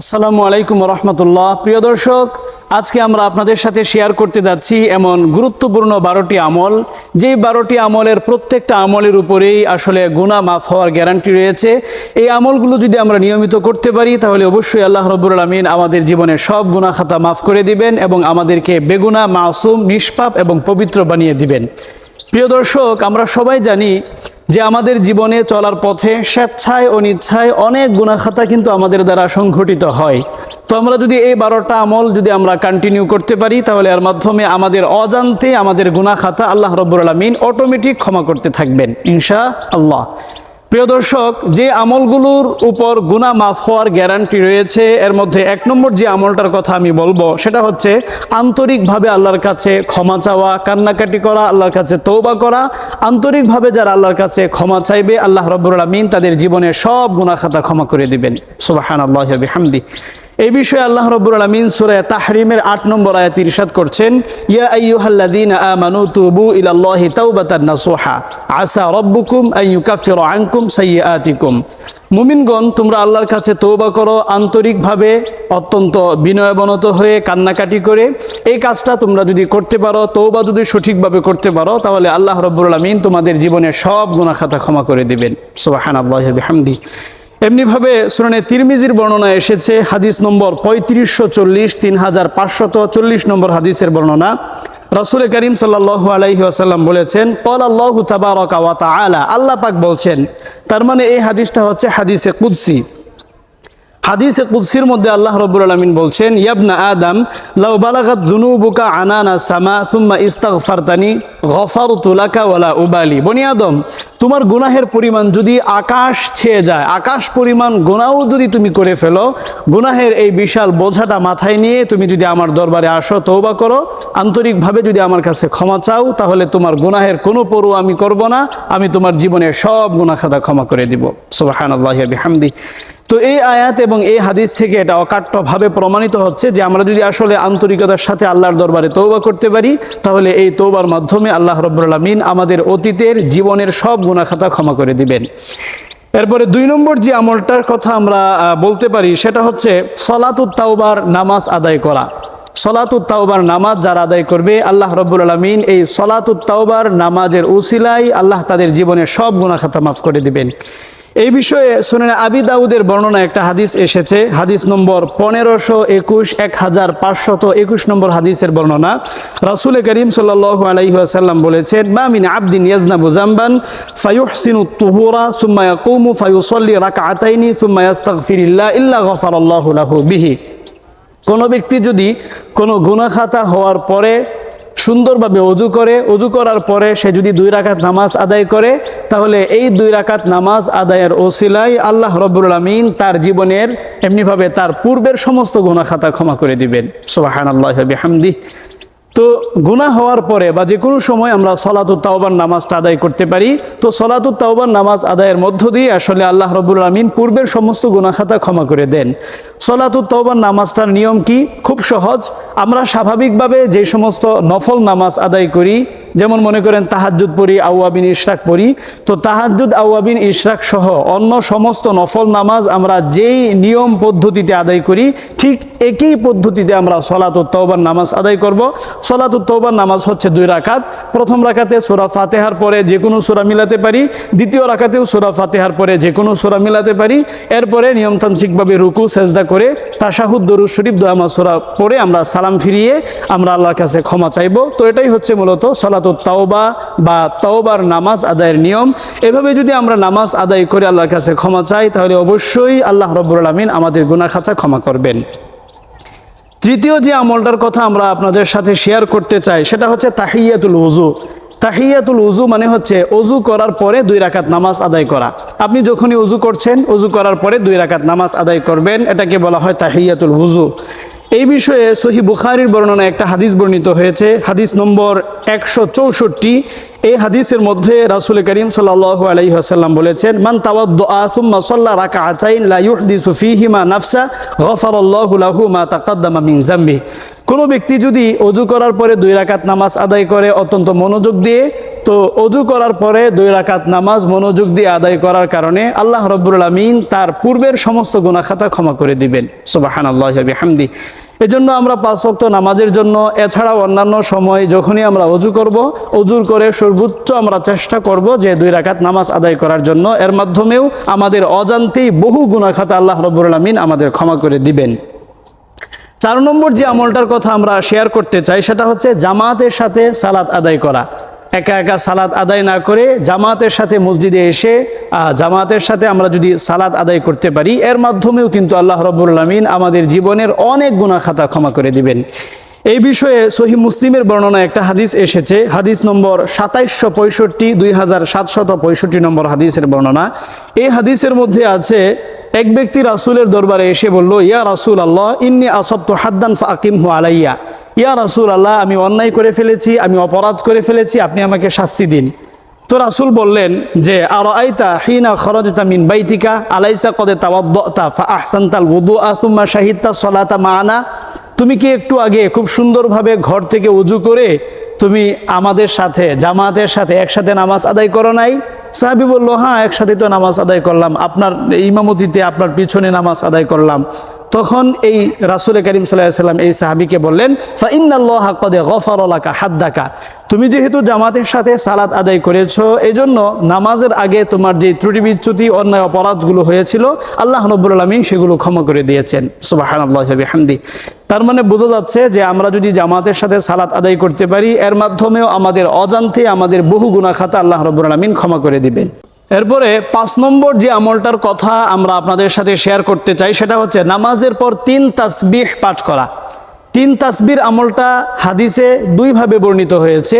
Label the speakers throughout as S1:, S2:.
S1: আসসালামু আলাইকুম রহমতুল্লাহ। প্রিয় দর্শক, আজকে আমরা আপনাদের সাথে শেয়ার করতে যাচ্ছি এমন গুরুত্বপূর্ণ বারোটি আমল। যেই বারোটি আমলের প্রত্যেকটা আমলের উপরেই আসলে গুণা মাফ হওয়ার গ্যারান্টি রয়েছে। এই আমলগুলো যদি আমরা নিয়মিত করতে পারি, তাহলে অবশ্যই আল্লাহ রব্বুল আলমিন আমাদের জীবনে সব গুণা খাতা মাফ করে দিবেন এবং আমাদেরকে বেগুনা মাসুম, নিষ্পাপ এবং পবিত্র বানিয়ে দিবেন। প্রিয় দর্শক, আমরা সবাই জানি যে আমাদের জীবনে চলার পথে স্বেচ্ছায় অনিচ্ছায় অনেক গুণাখাতা কিন্তু আমাদের দ্বারা সংঘটিত হয়। তো আমরা যদি এই বারোটা আমল যদি আমরা কন্টিনিউ করতে পারি, তাহলে এর মাধ্যমে আমাদের অজান্তে আমাদের গুণাখাতা আল্লাহ রব্বুর আলমিন অটোমেটিক ক্ষমা করতে থাকবেন ইনশা আল্লাহ প্রিয় দর্শক, যে আমলগুলোর উপর গুণা মাফ হওয়ার গ্যারান্টি রয়েছে, এর মধ্যে এক নম্বর যে আমলটার কথা আমি বলব, সেটা হচ্ছে আন্তরিকভাবে আল্লাহর কাছে ক্ষমা চাওয়া, কান্নাকাটি করা, আল্লাহর কাছে তৌবা করা। আন্তরিকভাবে যারা আল্লাহর কাছে ক্ষমা চাইবে, আল্লাহ রব্বুর আলমিন তাদের জীবনে সব গুণা খাতা ক্ষমা করে দিবেন। সুবাহান আল্লাহ হামদি এই বিষয়ে আল্লাহ রব্বুল আলমিন সুরে তাহরিমের আট নম্বর আয়াত ইরশাদ করছেন, ইয়া আইয়ুহাল্লাযীনা আমানু তুবু ইলাল্লাহি তাওবাতান নাসুহা, আসা রব্বুকুম আন ইউকাফিরা আনকুম সাইয়্যাতিকুম। মুমিনগণ, তোমরা আল্লাহর কাছে তৌবা করো, আন্তরিকভাবে অত্যন্ত বিনয়বনত হয়ে কান্নাকাটি করে, এই কাজটা তোমরা যদি করতে পারো তৌবা যদি সঠিকভাবে করতে পারো, তাহলে আল্লাহ রব্বুল আলমিন তোমাদের জীবনে সব গুনাহ খাতা ক্ষমা করে দিবেন। সুবহানাল্লাহি বিহামদি এমনিভাবে সুরানে তিরমিজির বর্ণনা এসেছে, হাদিস নম্বর পঁয়ত্রিশশো চল্লিশ, তিন হাজার পাঁচশত চল্লিশ নম্বর হাদিসের বর্ণনা। রসুল করিম সাল্লাহ আলাইহি আসাল্লাম বলেছেন কল আল্লাহ তাআলা। আল্লাহ পাক বলছেন, তার মানে এই হাদিসটা হচ্ছে হাদিসে কুদসি। হাদিসে কুদসির মধ্যে আল্লাহ রব্বুল আলমিন বলছেন, ইয়াবনা আদম, লাউ বালাগাত দুনুবুকা আনানা সামা সুম্মা ইস্তাগফারতানি গফার লাকা ওয়ালা উবালি। বনি আদম, তোমার গুনাহের পরিমাণ যদি আকাশ ছেয়ে যায়, আকাশ পরিমাণ গুনাও যদি তুমি করে ফেলো, গুনাহের এই বিশাল বোঝাটা মাথায় নিয়ে তুমি যদি আমার দরবারে আসো তৌবা করো। আন্তরিকভাবে যদি আমার কাছে ক্ষমা চাও, তাহলে তোমার গুনাহের কোনো পরু আমি করব না, আমি তোমার জীবনের সব গুনাহ খাতা ক্ষমা করে দিব। সুবহানাল্লাহি ওয়া বিহামদি তো এই আয়াত এবং এই হাদিস থেকে এটা অকাট্যভাবে প্রমাণিত হচ্ছে যে আমরা যদি আসলে আন্তরিকতার সাথে আল্লাহর দরবারে তৌবা করতে পারি, তাহলে এই তৌবার মাধ্যমে আল্লাহ রব্বুল আলমিন আমাদের অতীতের জীবনের সব গুণাখাতা ক্ষমা করে দিবেন। এরপরে দুই নম্বর যে আমলটার কথা আমরা বলতে পারি, সেটা হচ্ছে সলাতুত তাওবার নামাজ আদায় করা। সলাতুত তাওবার নামাজ যারা আদায় করবে, আল্লাহ রব্বুল আলমিন এই সলাতুত তাওবার নামাজের উসিলাই আল্লাহ তাদের জীবনের সব গুণাখাতা মাফ করে দিবেন। এই বিষয়ে শুনেন আবি দাউদের বর্ণনা একটা হাদিস এসেছে। হাদিস নম্বর পনেরোশো একুশ, এক হাজার পাঁচশত একুশ নম্বর হাদিসের বর্ণনা। রাসুল করিম সাল্লাহ আলাইসাল্লাম বলেছেন মামিন আবদিন ইয়াজনাবু জাম্বান, ফায়ুহসিনু তুহুরা, সুম্মা ইয়াকুমু ফায়ুসল্লি রাকআতাইনি সুম্মা ফিরিল্লা ইল্লা গফারাল্লাহু লাহু বিহি। কোনো ব্যক্তি যদি কোনো গুনাখাতা হওয়ার পরে সুন্দরভাবে অজু করে, অজু করার পরে সে যদি দুই রাকাত নামাজ আদায় করে, তাহলে এই দুই রাকাত নামাজ আদায়ের ওসিলাই আল্লাহ রব্বুল আমিন তার জীবনের এমনিভাবে তার পূর্বের সমস্ত গুণাখাতা ক্ষমা করে দিবেন। সোবাহান আল্লাহ হামদি তো গুনা হওয়ার পরে বা যে কোনো সময় আমরা সলাতুত তাওবার নামাজটা আদায় করতে পারি। তো সলাতুত তাওবার নামাজ আদায়ের মধ্য দিয়ে আসলে আল্লাহ রবুল আলমিন পূর্বের সমস্ত গুনাখাতা ক্ষমা করে দেন। সলাতুত তাওবার নামাজটার নিয়ম কি? খুব সহজ। আমরা স্বাভাবিকভাবে যে সমস্ত নফল নামাজ আদায় করি যেমন মনে করেন তাহাজ্জুদ পড়ি আউয়াবিন ইশরাক পড়ি, তো তাহাজ্জুদ আউয়াবিন ইশরাক সহ অন্য সমস্ত নফল নামাজ আমরা যেই নিয়ম পদ্ধতিতে আদায় করি, ঠিক একই পদ্ধতিতে আমরা সলাতুত তওবার নামাজ আদায় করব। সলাতুত তওবার নামাজ হচ্ছে দুই রাকাত। প্রথম রাকাতে সূরা ফাতেহার পরে যে কোনো সূরা মিলাতে পারি, দ্বিতীয় রাকাতেও সূরা ফাতেহার পরে যে কোনো সূরা মিলাতে পারি। এরপরে নিয়মতান্ত্রিকভাবে রুকু, সেজদা করে তাশাহুদ, দরুদ শরীফ দোয়ামা সূরা পরে আমরা সালাম ফিরিয়ে আমরা আল্লাহর কাছে ক্ষমা চাইব। তো এটাই হচ্ছে মূলত সলাতুত তাওবা বা তাওবার নামাজ আদায়ের নিয়ম। এভাবে যদি আমরা নামাজ আদায় করে আল্লাহর কাছে ক্ষমা চাই, তাহলে অবশ্যই আল্লাহ রব্বুল আলমিন আমাদের গুনাহ খাতা ক্ষমা করবেন। তৃতীয় যে আমলটার কথা আমরা আপনাদের সাথে শেয়ার করতে চাই, সেটা হচ্ছে তাহিয়াতুল উজু তাহিয়াতুল উজু মানে হচ্ছে অজু করার পরে দুই রাকাত নামাজ আদায় করা। আপনি যখনই অজু করছেন অজু করার পরে দুই রাকাত নামাজ আদায় করবেন, এটাকে বলা হয় তাহিয়াতুল উজু এই বিষয়ে সহি বুখারির বর্ণনা একটা হাদিস বর্ণিত হয়েছে, হাদিস নম্বর একশো চৌষট্টি। এই হাদিসের মধ্যে রাসুল করিম সাল্লাহ আলাইহি আসাল্লাম বলেছেন, মান তাওয়াদ্দু আসুম্মা সাল্লা রাকা আচাইন লা ইউহদিসু ফিহিমা নাফসা, গফারাল্লাহু লাহু মা তাকাদ্দামা মিন জামবি কোনো ব্যক্তি যদি অজু করার পরে দুই রাকাত নামাজ আদায় করে, অত্যন্ত মনোযোগ দিয়ে তো অজু করার পরে দুই রাকাত নামাজ মনোযোগ দিয়ে আদায় করার কারণে আল্লাহ রব্বুল আলমিন তার পূর্বের সমস্ত গুণাখাতা ক্ষমা করে দিবেন। সুবাহান আল্লাহ হামদি এজন্য আমরা পাঁচ ওয়াক্ত নামাজের জন্য, এছাড়াও অন্যান্য সময় যখনই আমরা অজু করব, অজুর করে সর্বোচ্চ আমরা চেষ্টা করব যে দুই রাকাত নামাজ আদায় করার জন্য। এর মাধ্যমেও আমাদের অজান্তেই বহু গুণাখাতা আল্লাহ রব্বুল আলমিন আমাদের ক্ষমা করে দিবেন। চার নম্বর যে আমলটার কথা আমরা শেয়ার করতে চাই, সেটা হচ্ছে জামাতের সাথে সালাত আদায় করা। একা একা সালাত আদায় না করে জামাতের সাথে মসজিদে এসে জামাতের সাথে আমরা যদি সালাত আদায় করতে পারি, এর মাধ্যমেও কিন্তু আল্লাহ রব্বুল আলমিন আমাদের জীবনের অনেক গুণা খাতা ক্ষমা করে দিবেন। এই বিষয়ে সহি মুসলিমের বর্ণনা একটা হাদিস এসেছে, হাদিস নম্বর সাতাইশশো পঁয়ষট্টি, দুই হাজার সাতশত পঁয়ষট্টি নম্বর হাদিসের বর্ণনা। এই হাদিসের মধ্যে আছে, এক ব্যক্তি রাসুলের দরবারে এসে বলল, ইয়া রাসূল আল্লাহ ইন্নি আসবতু হাদ্দান ফাকিম হু আলাইয়া। ইয়া রাসূল আল্লাহ আমি অন্যায় করে ফেলেছি, আমি অপরাধ করে ফেলেছি, আপনি আমাকে শাস্তি দিন। তো রাসুল বললেন যে আর আইতা হিনা খরজতা মিন বাইতিকা, আলাইসা কদে তাওয়াদ্দতা, ফা আহসানতাল ওযুআ সুম্মা শাহিদতা সলাতা মানা তুমি কি একটু আগে খুব সুন্দরভাবে ঘর থেকে উজু করে তুমি আমাদের সাথে, জামাতের সাথে একসাথে নামাজ আদায় করো নাই? সাহাবি বলল হ্যাঁ একসাথে তো নামাজ আদায় করলাম। আপনার ইমামতিতে আপনার পিছনে নামাজ আদায় করলাম। তখন এই রাসুল করিম সাল্লাম এই সাহাবিকে বললেন ফাইনাল্লাহ কদে গফরলাকা হাদ্দাকা। তুমি যেহেতু জামাতের সাথে সালাত আদায় করেছ এই জন্য নামাজের আগে তোমার যে ত্রুটি বিচ্যুতি, অন্যায় অপরাধগুলো হয়েছিল, আল্লাহ নব্বুল আলমিন সেগুলো ক্ষমা করে দিয়েছেন। সুবাহান আল্লাহ তার মানে বোঝা যাচ্ছে যে আমরা যদি জামাতের সাথে সালাত আদায় করতে পারি, এর মাধ্যমেও আমাদের অজান্তে আমাদের বহু গুণা খাতা আল্লাহ রব্বুল আলমিন ক্ষমা করে দিবেন। এরপরে পাঁচ নম্বর যে আমলটার কথা আমরা আপনাদের সাথে শেয়ার করতে চাই, সেটা হচ্ছে নামাজের পর তিন তাসবিহ পাঠ করা। তিন তাসবির আমলটা হাদিসে দুইভাবে বর্ণিত হয়েছে।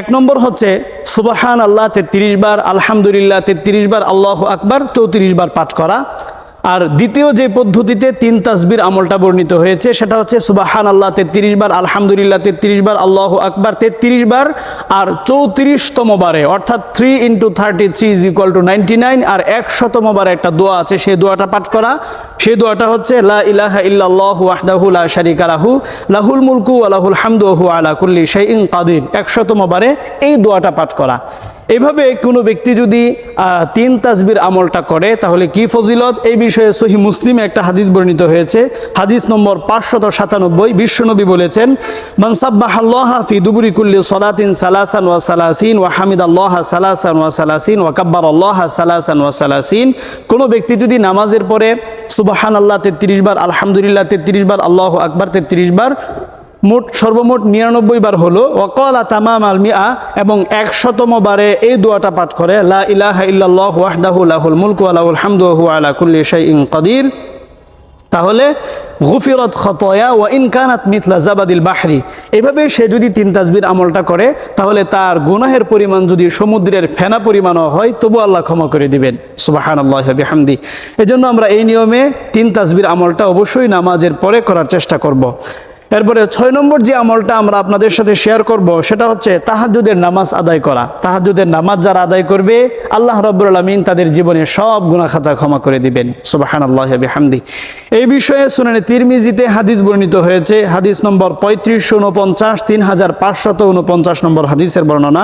S1: এক নম্বর হচ্ছে সুবাহান আল্লাহ তেত্রিশ বার, আলহামদুলিল্লাহ তেত্রিশ বার, আল্লাহ আকবার, চৌত্রিশ বার পাঠ করা। আর দ্বিতীয় যে পদ্ধতিতে তিন তাসবির আমলটা বর্ণিত হয়েছে, সেটা হচ্ছে সুবাহান আল্লাহ তেত্রিশ বার, আলহামদুলিল্লাহ তেত্রিশ বার, আল্লাহ আকবার তেত্রিশ বার, আর চৌত্রিশতম বারে, অর্থাৎ three into thirty three is equal to ninety nine আর একশতম বারে একটা দোয়া আছে সেই দোয়াটা পাঠ করা। সেই দোয়াটা হচ্ছে, লা ইলাহা ওয়াহদাহু লা শারিকা লাহু, লাহুল মুলকু ওয়া লাহুল হামদু আলা কুল্লি শাইইন কাদির। একশতম বারে এই দোয়াটা পাঠ করা। এইভাবে কোনো ব্যক্তি যদি তিন তাসবির আমলটা করে, তাহলে কি ফজিলত? এই বিষয়ে সহি মুসলিমে একটা হাদিস বর্ণিত হয়েছে। হাদিস নম্বর পাঁচশত সাতানব্বই, বিশ্বনবী বলেছেন মনসাব্বাহ ফি দুবুরি কুল্লি সলাতিন সালাসান ওয়া সালাসিন ওয়া হামিদ আল্লাহ সালাসান ওয়া সালাসিন ওয়া কাব্বার আল্লাহ সালাসান ওয়া সালাসিন। কোনো ব্যক্তি যদি নামাজের পরে সুবাহান আল্লাহ তেত্রিশ বার, আলহামদুলিল্লাহ তেত্রিশ বার, আল্লাহ আকবার তেত্রিশ বার মোট সর্বমোট নিরানব্বই বার হলো। ওয়াকলা তামাম আল মিয়া এবং একশতম বারে এই দোয়াটা পাঠ করে, লা ইলাহা ইল্লাল্লাহ ওয়াহদাহু লাহুল মুলকু লাহুল হামদু ওয়া আলা কুল্লি শাইইন কাদির। তাহলে, গুফিরত খতয়া ওয়া ইনকানাত মিথলা জাবাদিল বাহরি। এভাবে সে যদি তিন তাসবির আমলটা করে, তাহলে তার গুনাহের পরিমাণ যদি সমুদ্রের ফেনা পরিমাণও হয় তবু আল্লাহ ক্ষমা করে দিবেন। সুবাহান আল্লাহ বিহামদি। এজন্য আমরা এই নিয়মে তিন তাসবির আমলটা অবশ্যই নামাজের পরে করার চেষ্টা করব। এরপরে ছয় নম্বর যে আমলটা আমরা আপনাদের সাথে শেয়ার করব, সেটা হচ্ছে তাহাজুদের নামাজ আদায় করা। তাহাজুদের নামাজ যারা আদায় করবে, আল্লাহ রব্বুল আলমিন তাদের জীবনে সব গুণা খাতা ক্ষমা করে দিবেন। সুবাহান আল্লাহ হামদি এই বিষয়ে শুনানি তিরমিজিতে হাদিস বর্ণিত হয়েছে। হাদিস নম্বর পঁয়ত্রিশশো উনপঞ্চাশ তিন হাজার পাঁচশত উনপঞ্চাশ নম্বর হাদিসের বর্ণনা।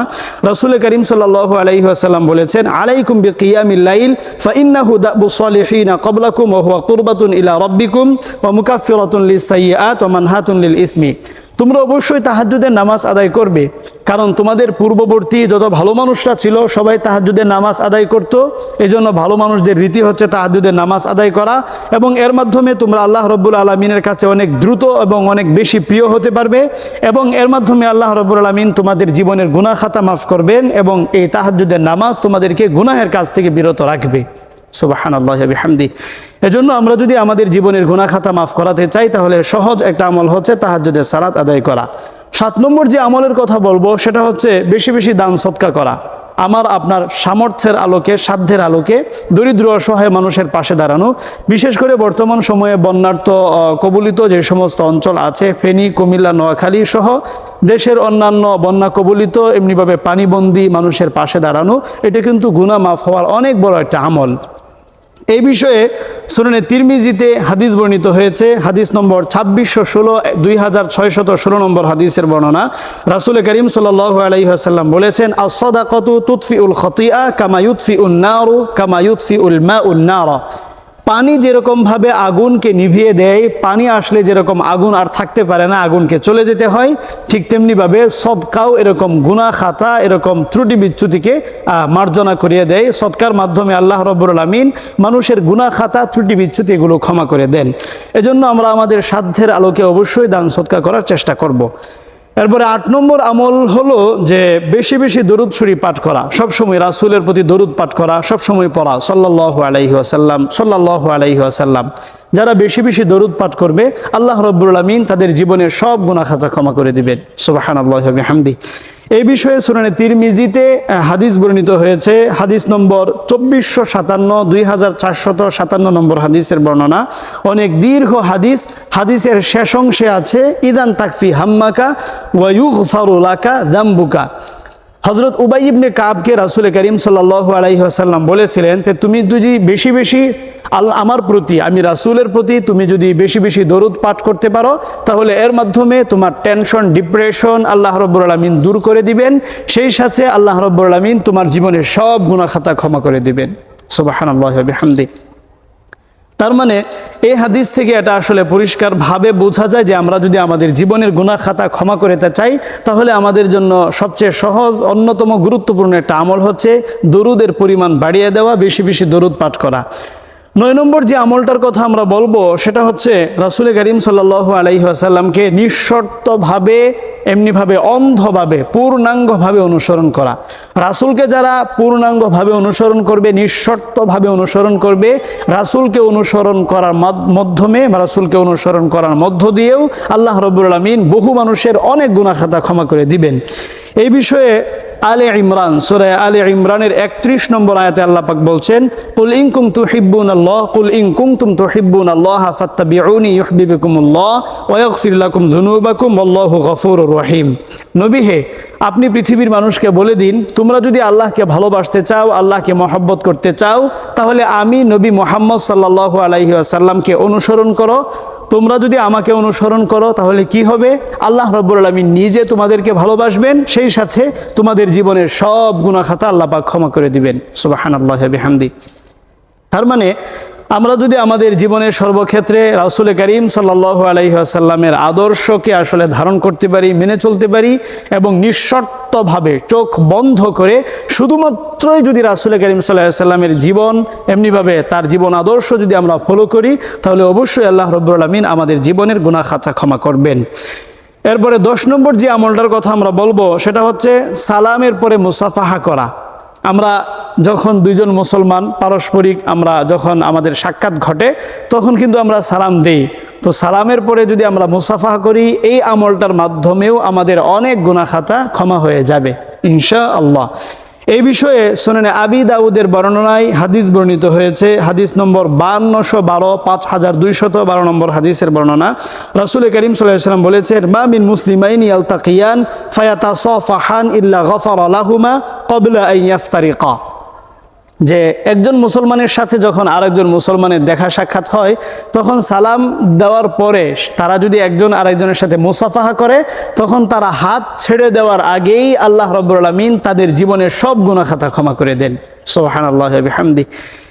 S1: রসুল করিম সাল্লাহ আলাইসাল্লাম বলেছেন, আলাইকুম বি কিয়ামিল্লাইল ফাইন্নাহু দাবু সালিহিনা কবলাকুম ওয়া হুয়া কুরবাতুন ইলা রব্বিকুম, ওয়া মুকাফফিরাতুন লিস সাইয়্যাত, ওয়া মানহাতুন লিল ইসমি। তোমরা অবশ্যই তাহাজ্জুদের নামাজ আদায় করবে। কারণ তোমাদের পূর্ববর্তী যত ভালো মানুষরা ছিল, সবাই তাহাজ্জুদের নামাজ আদায় করত। জন্য ভালো মানুষদের রীতি হচ্ছে তাহাজ্জুদের নামাজ আদায় করা। এবং এর মাধ্যমে তোমরা আল্লাহ রব্বুল আলমিনের কাছে অনেক দ্রুত এবং অনেক বেশি প্রিয় হতে পারবে। এবং এর মাধ্যমে আল্লাহ রব্বুল আলমিন তোমাদের জীবনের গুনাহ খাতা মাফ করবেন এবং এই তাহাজ্জুদের নামাজ তোমাদেরকে গুনাহের কাছ থেকে বিরত রাখবে। সুবাহান আল্লাহ হামদি এজন্য আমরা যদি আমাদের জীবনের গুণা খাতা মাফ করাতে চাই, তাহলে সহজ একটা আমল হচ্ছে তাহার যদি সালাত আদায় করা। সাত নম্বর যে আমলের কথা বলব, সেটা হচ্ছে বেশি বেশি দান সৎকা করা। আমার আপনার সামর্থ্যের আলোকে, সাধ্যের আলোকে দরিদ্র, অসহায় মানুষের পাশে দাঁড়ানো। বিশেষ করে বর্তমান সময়ে বন্যার্থ কবলিত যে সমস্ত অঞ্চল আছে, ফেনী, কুমিল্লা, নোয়াখালী সহ দেশের অন্যান্য বন্যা কবলিত, এমনিভাবে পানিবন্দী মানুষের পাশে দাঁড়ানো, এটা কিন্তু গুণা মাফ হওয়ার অনেক বড় একটা আমল। এই বিষয়ে সুনানে তিরমিজিতে হাদিস বর্ণিত হয়েছে। হাদিস নম্বর ছাব্বিশশো ষোলো, দুই হাজার ছয় ছয়শত ষোলো নম্বর হাদিসের বর্ণনা। রাসুল করিম সাল্লাহ আলাইসাল্লাম বলেছেন আসদাকত তুৎফি উল খতিয়া কামায়ুৎফি উন্নাউ কামায়ুৎফি উল মা উল নারা। পানি যেরকমভাবে আগুনকে নিভিয়ে দেয়, পানি আসলে যেরকম আগুন আর থাকতে পারে না, আগুনকে চলে যেতে হয়, ঠিক তেমনিভাবে সৎকাও এরকম গুণা খাতা এরকম ত্রুটি বিচ্যুতিকে মার্জনা করিয়ে দেয় সৎকার মাধ্যমে আল্লাহ রব্বুল আমিন মানুষের গুণা খাতা, ত্রুটি বিচ্যুতি এগুলো ক্ষমা করে দেন এজন্য আমরা আমাদের সাধ্যের আলোকে অবশ্যই দান সৎকার করার চেষ্টা করব। এরপরে আট নম্বর আমল হলো যে বেশি বেশি দরুদ শরীফ পাঠ করা। সবসময় রাসুলের প্রতি দরুদ পাঠ করা সবসময় পড়া। সাল্লাহ আলাইহি আসাল্লাম সাল্লাহ আলাইহি আসাল্লাম যারা বেশি বেশি দরুদ পাঠ করবে, আল্লাহ রব্বুল আলমিন তাদের জীবনের সব গুণাখাতা ক্ষমা করে দিবেন। সুবাহান আল্লাহ হামদি এই বিষয়ে সুনানে তিরমিজিতে মিজিতে হাদিস বর্ণিত হয়েছে। হাদিস নম্বর চব্বিশশো সাতান্ন, দুই হাজার চারশত সাতান্ন নম্বর হাদিসের বর্ণনা। অনেক দীর্ঘ হাদিস, হাদিসের শেষ অংশে আছে, ইদান তাকফি হাম্মাকা ওয়ায়ুগ ফারুলাকা দাম্বুকা। হজরত উবাই ইবনে কাবকে রাসুল করিম সাল্লাহ আলাইসাল্লাম বলেছিলেন যে, তুমি যদি বেশি বেশি আল্লাহ আমার প্রতি, আমি রাসুলের প্রতি তুমি যদি বেশি বেশি দরুদ পাঠ করতে পারো, তাহলে এর মাধ্যমে তোমার টেনশন ডিপ্রেশন আল্লাহ রব্বুর আলমিন দূর করে দিবেন। সেই সাথে আল্লাহ রব্বুর আলমিন তোমার জীবনের সব গুণা খাতা ক্ষমা করে দিবেন। সুবাহান আল্লাহ হামদি তার মানে এই হাদিস থেকে এটা আসলে পরিষ্কারভাবে বোঝা যায় যে আমরা যদি আমাদের জীবনের গুণা খাতা ক্ষমা করে তা চাই, তাহলে আমাদের জন্য সবচেয়ে সহজ, অন্যতম গুরুত্বপূর্ণ একটা আমল হচ্ছে দরুদের পরিমাণ বাড়িয়ে দেওয়া, বেশি বেশি দরুদ পাঠ করা। নয় নম্বর যে আমলটার কথা আমরা বলব, সেটা হচ্ছে রাসুল করিম সাল্লাহ আলাইসাল্লামকে নিঃশর্তভাবে, এমনিভাবে অন্ধভাবে, পূর্ণাঙ্গভাবে অনুসরণ করা। রাসুলকে যারা পূর্ণাঙ্গভাবে অনুসরণ করবে, নিঃশর্তভাবে অনুসরণ করবে, রাসুলকে অনুসরণ করার মাধ্যমে রাসুলকে অনুসরণ করার মধ্য দিয়েও আল্লাহ রব্বুল আলমিন বহু মানুষের অনেক গুণাখাতা ক্ষমা করে দিবেন। এই বিষয়ে আলে ইমরান, সুরে আলে ইমরানের একত্রিশ নম্বর আয়াতে আল্লাহ পাক বলছেন, কুল ইনকুম তুহিব্বুন আল্লাহ কুল ইনকুম তুম তুহিব্বুন আল্লাহ ফাত্তাবিউনি ইউহিব্বুকুমুল্লাহ ওয়া ইয়াগফির লাকুম যুনুবাকুম আল্লাহু গফুরুর রহিম। নবী হে, আপনি পৃথিবীর মানুষকে বলে দিন, তোমরা যদি আল্লাহকে ভালোবাসতে চাও, আল্লাহকে মহব্বত করতে চাও, তাহলে আমি নবী মোহাম্মদ সাল্লাল্লাহু আলাইহি আসাল্লামকে অনুসরণ করো। তোমরা যদি আমাকে অনুসরণ করো, তাহলে কি হবে? আল্লাহ রব্বুল আলমী নিজে তোমাদেরকে ভালোবাসবেন, সেই সাথে তোমাদের জীবনের সব গুণা খাতা আল্লাহ পাক ক্ষমা করে দিবেন। সুবাহান আল্লাহ হামদি তার মানে আমরা যদি আমাদের জীবনের সর্বক্ষেত্রে রাসুল করিম সাল্লাহ আলাইসাল্লামের আদর্শকে আসলে ধারণ করতে পারি, মেনে চলতে পারি এবং নিঃশর্তভাবে চোখ বন্ধ করে শুধুমাত্রই যদি রাসুল করিম সাল্লাহ সাল্লামের জীবন এমনিভাবে তার জীবন আদর্শ যদি আমরা ফলো করি, তাহলে অবশ্যই আল্লাহ রব্বুল আলমিন আমাদের জীবনের গুণা খাতা ক্ষমা করবেন। এরপরে দশ নম্বর যে আমলটার কথা আমরা বলব, সেটা হচ্ছে সালামের পরে মুসাফাহা করা। আমরা যখন দুইজন মুসলমান পারস্পরিক, আমরা যখন আমাদের সাক্ষাৎ ঘটে, তখন কিন্তু আমরা সালাম দিই। তো সালামের পরে যদি আমরা মুসাফা করি, এই আমলটার মাধ্যমেও আমাদের অনেক গুণাখাতা ক্ষমা হয়ে যাবে ইনশা আল্লাহ এই বিষয়ে শোনেন আবি দাউদের বর্ণনায় হাদিস বর্ণিত হয়েছে। হাদিস নম্বর বান্নশো বারো পাঁচ হাজার দুইশত বারো নম্বর হাদিসের বর্ণনা। রাসুল করিম সাল্লাম বলেছেন, মা মিন মুসলিমাইন ইয়ালতাকিয়ান ফায়াতা সফাহান ইল্লা গফর আলাহুমা কবলা আইয়াফতারিকা যে একজন মুসলমানের সাথে যখন আরেকজন মুসলমানের দেখা সাক্ষাৎ হয়, তখন সালাম দেওয়ার পরে তারা যদি একজন আরেকজনের সাথে মুসাফাহা করে, তখন তারা হাত ছেড়ে দেওয়ার আগেই আল্লাহ রব্বুল আলমিন তাদের জীবনের সব গুণাখাতা ক্ষমা করে দেন। সোহান আল্লাহ হামদি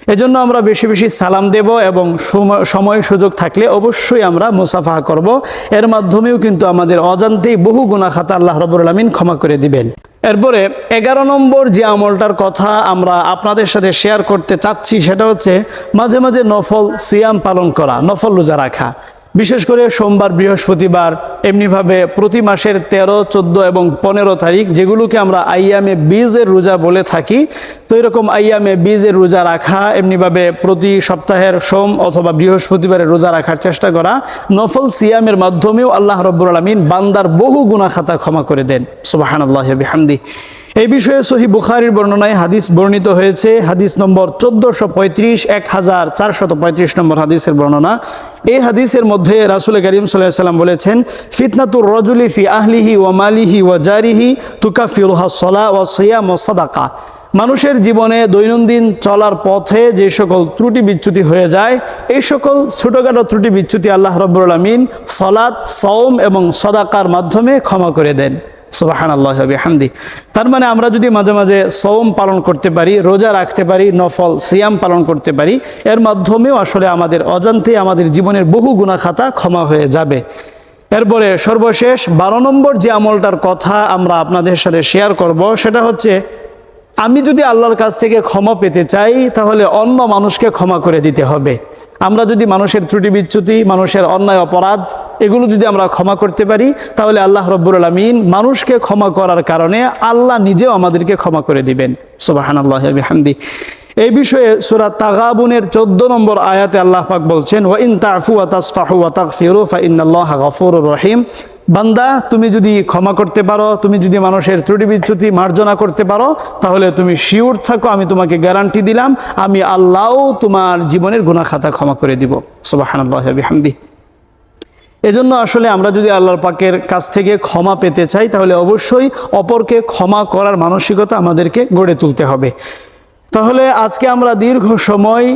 S1: এজন্য আমরা বেশি বেশি সালাম দেব এবং সময়- সুযোগ থাকলে অবশ্যই আমরা মুসাফাহা করব। এর মাধ্যমেও কিন্তু আমাদের অজান্তেই বহু গুণাখাতা আল্লাহ রব্বুল আলমিন ক্ষমা করে দিবেন। এরপরে এগারো নম্বর যে আমলটার কথা আমরা আপনাদের সাথে শেয়ার করতে চাচ্ছি, সেটা হচ্ছে মাঝে মাঝে নফল সিয়াম পালন করা, নফল রোজা রাখা। বিশেষ করে সোমবার, বৃহস্পতিবার, এমনিভাবে প্রতি মাসের তেরো, চোদ্দ এবং পনেরো তারিখ যেগুলোকে আমরা আইয়ামে বীজের রোজা বলে থাকি, তো এরকম আইয়ামে বীজের রোজা রাখা, এমনিভাবে প্রতি সপ্তাহের সোম অথবা বৃহস্পতিবারের রোজা রাখার চেষ্টা করা, নফল সিয়ামের মাধ্যমেও আল্লাহ রব্বুল আলমিন বান্দার বহু গুণা খাতা ক্ষমা করে দেন। সুবাহান আল্লাহ হামদি এই বিষয়ে সহি বুখারির বর্ণনায় হাদিস বর্ণিত হয়েছে। হাদিস নম্বর চোদ্দশো পঁয়ত্রিশ এক হাজার চারশত পঁয়ত্রিশ নম্বর হাদিসের বর্ণনা। এই হাদিসের মধ্যে রাসুল করিম সাল্লাম বলেছেন, ফিতনাতুর রজুলি ফি আহলিহি ও মালিহি ও জারিহি তুকাফিরুহা সলা ও সিয়াম ও সাদাকা। মানুষের জীবনে দৈনন্দিন চলার পথে যে সকল ত্রুটি বিচ্যুতি হয়ে যায়, এই সকল ছোটোখাটো ত্রুটি বিচ্যুতি আল্লাহ রব্বুল আলমিন সলাদ সৌম এবং সদাকার মাধ্যমে ক্ষমা করে দেন। সুবাহান আল্লাহ হামদি তার মানে আমরা যদি মাঝে মাঝে সৌম পালন করতে পারি, রোজা রাখতে পারি, নফল সিয়াম পালন করতে পারি, এর মাধ্যমেও আসলে আমাদের অজান্তে আমাদের জীবনের বহু গুণা খাতা ক্ষমা হয়ে যাবে। এরপরে সর্বশেষ বারো নম্বর যে আমলটার কথা আমরা আপনাদের সাথে শেয়ার করব, সেটা হচ্ছে, আমি যদি আল্লাহর কাছ থেকে ক্ষমা পেতে চাই, তাহলে অন্য মানুষকে ক্ষমা করে দিতে হবে। আমরা যদি মানুষের ত্রুটি বিচ্যুতি, মানুষের অন্যায় অপরাধ এগুলো যদি আমরা ক্ষমা করতে পারি, তাহলে আল্লাহ রব্বুর আলমিন মানুষকে ক্ষমা করার কারণে আল্লাহ নিজেও আমাদেরকে ক্ষমা করে দিবেন। সুবাহান আল্লাহ হামদি এই বিষয়ে সুরা তাগাবুনের চোদ্দ নম্বর আয়াতে আল্লাহ পাক বলছেন, ওয়া ইন তাফু ওয়া তাসফাহু ওয়া তাগফিরু ফা ইন্নাল্লাহ রহিম। বান্দা, তুমি যদি ক্ষমা করতে পারো, তুমি যদি মানুষের ত্রুটি বিচ্যুতি মার্জনা করতে পারো, তাহলে তুমি শিওর থাকো, আমি তোমাকে গ্যারান্টি দিলাম, আমি আল্লাহও তোমার জীবনের গুনাহ খাতা ক্ষমা করে দিব। সুবহানাল্লাহি ওয়া বিহামদি। এজন্য আসলে আমরা যদি আল্লাহর পাকের কাছ থেকে ক্ষমা পেতে চাই, তাহলে অবশ্যই অপরকে ক্ষমা করার মানসিকতা আমাদেরকে গড়ে তুলতে হবে। তাহলে আজকে আমরা দীর্ঘ সময়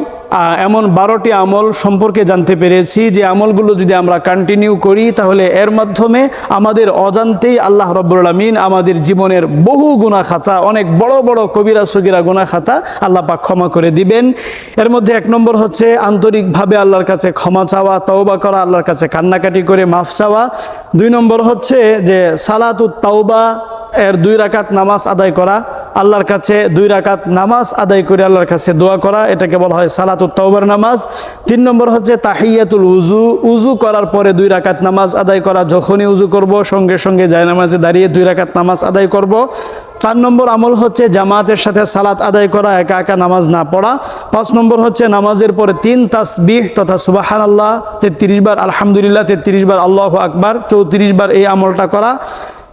S1: এমন বারোটি আমল সম্পর্কে জানতে পেরেছি যে আমলগুলো যদি আমরা কন্টিনিউ করি, তাহলে এর মাধ্যমে আমাদের অজান্তেই আল্লাহ রব্বুল আলমিন আমাদের জীবনের বহু গুণা খাতা, অনেক বড় বড় কবিরা সগিরা গুণা খাতা আল্লাহ পাক ক্ষমা করে দিবেন। এর মধ্যে এক নম্বর হচ্ছে আন্তরিকভাবে আল্লাহর কাছে ক্ষমা চাওয়া, তওবা করা, আল্লাহর কাছে কান্নাকাটি করে মাফ চাওয়া। দুই নম্বর হচ্ছে যে সালাতুত তাওবা এর দুই রাকাত নামাজ আদায় করা, আল্লাহর কাছে দুই রাকাত নামাজ আদায় করে আল্লাহর কাছে দোয়া করা, এটাকে বলা হয় সালাত তাওবার নামাজ। তিন নম্বর হচ্ছে তাহিয়াতুল উজু উজু করার পরে দুই রাকাত নামাজ আদায় করা, যখনই উজু করব, সঙ্গে সঙ্গে যায় নামাজে দাঁড়িয়ে দুই রাকাত নামাজ আদায় করব। চার নম্বর আমল হচ্ছে জামাতের সাথে সালাত আদায় করা, একা একা নামাজ না পড়া। পাঁচ নম্বর হচ্ছে নামাজের পরে তিন তাসবিহ তথা সুবাহান আল্লাহ তেত্রিশ বার আলহামদুলিল্লাহ, তেত্রিশ বার আল্লাহ আকবার, চৌত্রিশ বার এই আমলটা করা।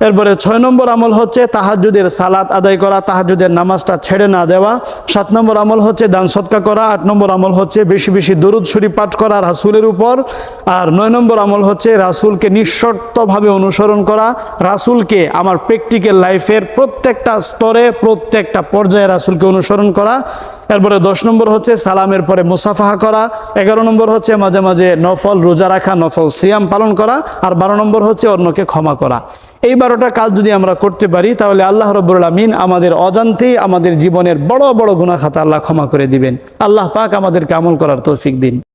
S1: এরপরে ছয় নম্বর আমল হচ্ছে তাহাজুদের সালাত আদায় করা তাহাজুদের নামাজটা ছেড়ে না দেওয়া। সাত নম্বর আমল হচ্ছে দান সৎকা করা, আট নম্বর আমল হচ্ছে বেশি বেশি দরুদ শরীফ পাঠ করা রাসুলের উপর। আর নয় নম্বর আমল হচ্ছে রাসুলকে নিঃশর্তভাবে অনুসরণ করা, রাসুলকে আমার প্র্যাকটিক্যাল লাইফের প্রত্যেকটা স্তরে, প্রত্যেকটা পর্যায়ে রাসুলকে অনুসরণ করা। এরপরে দশ নম্বর হচ্ছে সালামের পরে মুসাফাহা করা, এগারো নম্বর হচ্ছে মাঝে মাঝে নফল রোজা রাখা, নফল সিয়াম পালন করা আর বারো নম্বর হচ্ছে অন্যকে ক্ষমা করা। এই বারোটা কাজ যদি আমরা করতে পারি, তাহলে আল্লাহ রব্বুল আমিন আমাদের অজান্তেই আমাদের জীবনের বড় বড় গুণা খাতা আল্লাহ ক্ষমা করে দিবেন। আল্লাহ পাক আমাদেরকে আমল করার তৌফিক দিন।